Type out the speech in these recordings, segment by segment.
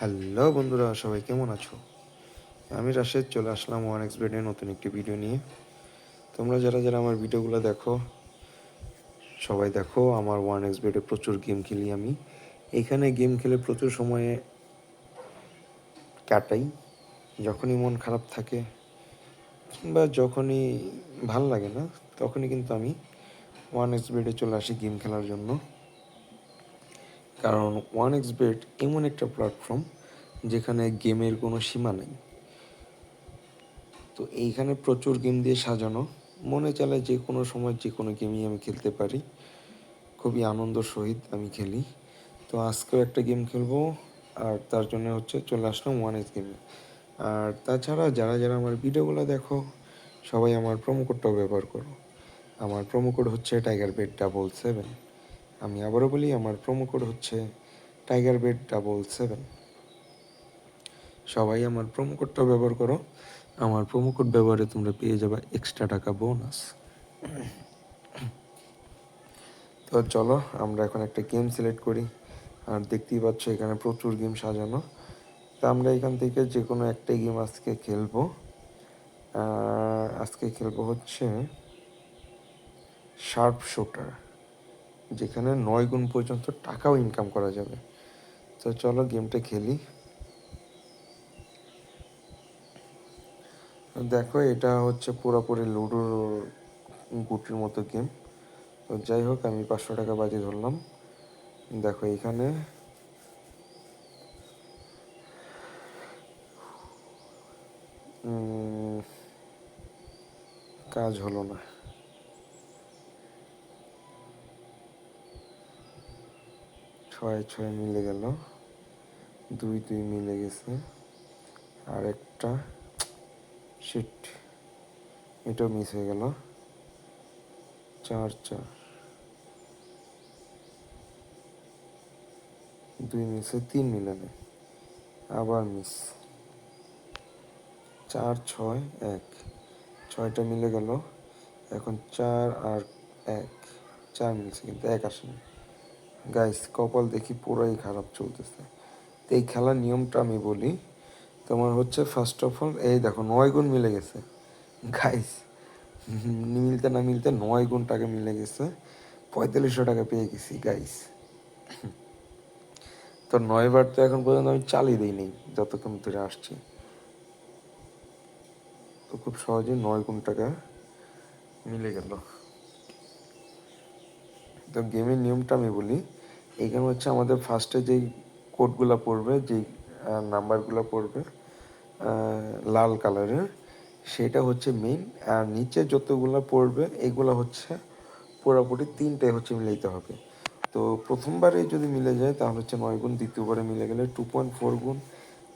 Hello বন্ধুরা, সবাই কেমন আছো? আমি রাশেদ, চলে আসলাম ওয়ান এক্স বেডে নতুন একটি ভিডিও নিয়ে। তোমরা যারা যারা আমার ভিডিওগুলো দেখো, সবাই দেখো, আমার ওয়ান এক্স বেডে প্রচুর গেম খেলি আমি। এখানে গেম খেলে প্রচুর সময়ে কাটাই, যখনই মন খারাপ থাকে, কিংবা যখনই ভালো লাগে না, তখনই কিন্তু আমি ওয়ান এক্স বেডে চলে আসি গেম খেলার জন্য। কারণ ওয়ান এক্স বেড এমন একটা প্ল্যাটফর্ম যেখানে গেমের কোনো সীমা নেই। তো এইখানে প্রচুর গেম দিয়ে সাজানো। মনে চালে যে কোনো সময় যে কোনো গেমই আমি খেলতে পারি। খুবই আনন্দ সহিত আমি খেলি। তো আজকেও একটা গেম খেলব, আর তার জন্য হচ্ছে চলে আসলাম ওয়ান এক্স গেমে আর তাছাড়া যারা যারা আমার ভিডিওগুলো দেখো, সবাই আমার প্রোমো কোডটাও ব্যবহার করো। আমার প্রোমো কোড হচ্ছে টাইগার বেড ডাবল সেভেন আমি আবারও বলি, আমার প্রোমো কোড হচ্ছে টাইগার বেড ডাবল সেভেন সবাই আমার প্রোমো কোডটা ব্যবহার করো। আমার প্রোমো কোড ব্যবহারে তোমরা পেয়ে যাবে এক্সট্রা টাকা বোনাস তো চলো, আমরা এখন একটা গেম সিলেক্ট করি। আর দেখতেই পাচ্ছ, এখানে প্রচুর গেম সাজানো। তো আমরা এখান থেকে যে কোনো একটাই গেম আজকে খেলব। আজকে খেলব হচ্ছে শার্প শুটার যেখানে নয় গুণ পর্যন্ত টাকাও ইনকাম করা যাবে। তো চলো গেমটা খেলি। দেখো, এটা হচ্ছে পুরোপুরি লুডোর গুটির মতো গেম তো যাই হোক, আমি পাঁচশো টাকা বাজি ধরলাম। দেখো, এখানে কাজ হলো না। ছয় ছয় মিলে গেল। দুই দুই মিলে গেছে। আর একটা শিট এটাও মিস হয়ে গেল। চার চার। দুই মিসে তিন মিলানে আবার মিস চার, ছয়, এক। ছয়টা মিলে গেল। এখন চার আর এক। চার মিলছে, কিন্তু এক আসেনি। গাইস কপাল দেখি পুরাই খারাপ চলতেছে। তো এই খেলার নিয়মটা আমি বলি, তোমার হচ্ছে ফার্স্ট অফ অল এই দেখো, নয় গুণ মিলে গেছে। গাইস মিলতে না মিলতে নয় গুণ টাকা মিলে গেছে। পঁয়তাল্লিশশো টাকা পেয়ে গেছি গাইস তো নয়বার তো এখন পর্যন্ত আমি চালিয়ে দিই নেই যতক্ষণ ধরে আসছি। তো খুব সহজে নয় গুণ টাকা মিলে গেল। তো গেমের নিয়মটা আমি বলি এখানে হচ্ছে আমাদের ফার্স্টে যেই কোডগুলো পড়বে, যেই নাম্বারগুলো পড়বে লাল কালারের সেটা হচ্ছে মেইন আর নিচে যতগুলো পড়বে, এগুলো হচ্ছে পুরোপুরি তিনটে হচ্ছে মিলাইতে হবে। তো প্রথমবারে যদি মিলে যায়, তাহলে হচ্ছে নয় গুণ, দ্বিতীয়বারে মিলে গেলে টু পয়েন্ট ফোর গুণ,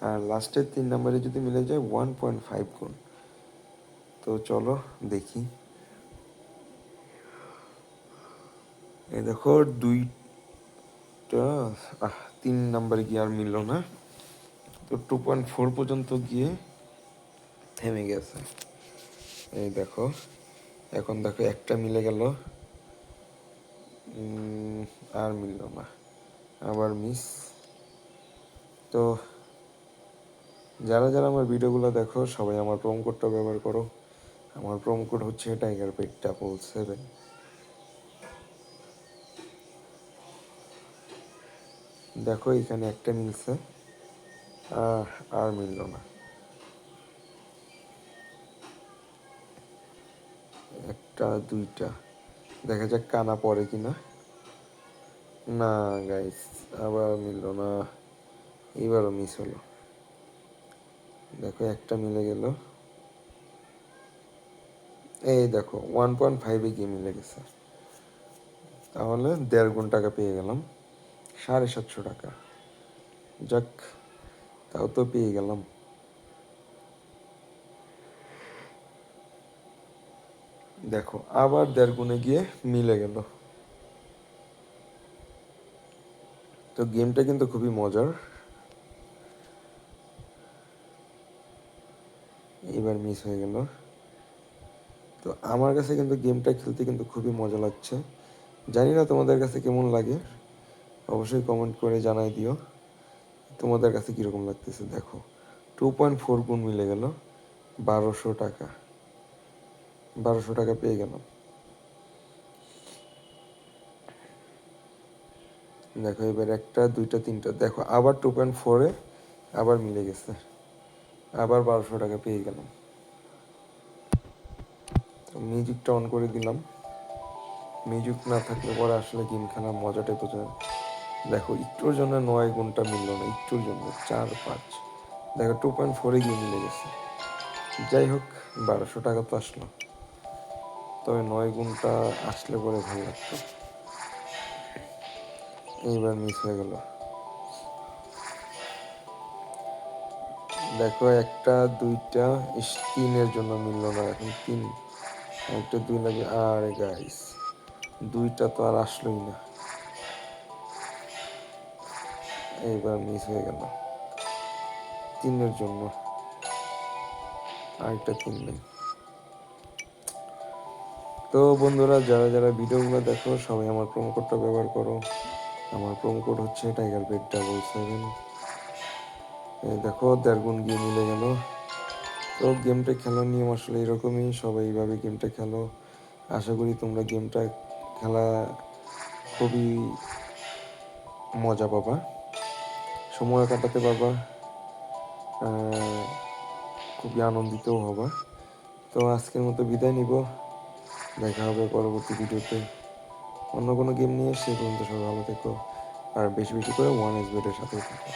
আর লাস্টের তিন নাম্বারে যদি মিলে যায় ওয়ান পয়েন্ট ফাইভ গুণ। তো চলো দেখি। এই দেখো, দুইটা আহ, তিন নাম্বারে গিয়ে আর মিললো না। তো টু পয়েন্ট ফোর পর্যন্ত গিয়ে থেমে গেছে। এই দেখো, এখন দেখো একটা মিলে গেল। আর মিললো না। আবার মিস তো যারা যারা আমার ভিডিওগুলো দেখো, সবাই আমার প্রোম কোডটা ব্যবহার করো। আমার প্রোম কোড হচ্ছে টাইগার পেট ডাবল সেভেন দেখো, এখানে একটা মিলছে। আর মিললো না। একটা, দুইটা। দেখা যাক কানা পড়ে কিনা না। না গাইস আবার মিললো না। এবারও মিস হলো। দেখো, একটা মিলে গেল। এই দেখো ওয়ান পয়েন্ট ফাইভে গিয়ে মিলে গেছে। তাহলে দেড় গুণ টাকা পেয়ে গেলাম। সাড়ে সাতশো টাকা। যাক, তাও তো পেয়ে গেলাম। দেখো, আবার দেড় গুণে গিয়ে মিলে গেল। তো গেমটা কিন্তু খুবই মজার। এবার মিস হয়ে গেল। তো আমার কাছে কিন্তু গেমটা খেলতে কিন্তু খুবই মজা লাগছে। জানি না তোমাদের কাছে কেমন লাগে। অবশ্যই কমেন্ট করে জানাই দিও। তোমাদের কাছে কীরকম লাগতেছে? দেখো টু পয়েন্ট ফোর গুণ মিলে গেল বারোশো টাকা। বারোশো টাকা পেয়ে গেলাম দেখো, এবার একটা, দুইটা, তিনটা। দেখো, আবার টু পয়েন্ট ফোরে আবার মিলে গেছে। আবার বারোশো টাকা পেয়ে গেলাম। মিউজিকটা অন করে দিলাম। মিউজিক না থাকলে পরে আসলে গেম খেলার মজাটাই বোঝা যায়। দেখো, একটুর জন্য নয় গুণটা মিললো না, একটুর জন্য চার, পাঁচ। দেখো টু পয়েন্ট ফোরে গিয়ে মিলে গেছে। যাই হোক, বারোশো টাকা তো আসলো। তবে নয় গুণটা আসলে পরে ভালো লাগতো। এইবার মিস হয়ে গেল। দেখো, একটা, দুইটা তিনের জন্য মিললো না, এখন তিন। একটা দুই লাগে, আর গাইস দুইটা তো আর আসলোই না। এইবার মিস হয়ে গেল। তিনের জন্য আরেকটা তিন নেই। তো বন্ধুরা, যারা যারা ভিডিওগুলো দেখো, সবাই আমার প্রোমো কোডটা ব্যবহার করো। আমার প্রোমো কোড হচ্ছে টাইগার বেড ডাবল সেভেন দেখো, দেড় গুণ গিয়ে মিলে গেল। তো গেমটা খেলার নিয়ম আসলে এরকমই, সবাই এইভাবে গেমটা খেলো। আশা করি তোমরা গেমটা খেলা খুবই মজা পাবা। সময় কাটাতে পারবা। খুবই আনন্দিতও হবা। তো আজকের মতো বিদায় নিব। দেখা হবে পরবর্তী ভিডিওতে। অন্য কোনো গেম নিয়ে, সে পর্যন্ত সবাই ভালো থেকো। আর বেশি বেশি করে ওয়ান এস বেডের সাথে থাকো।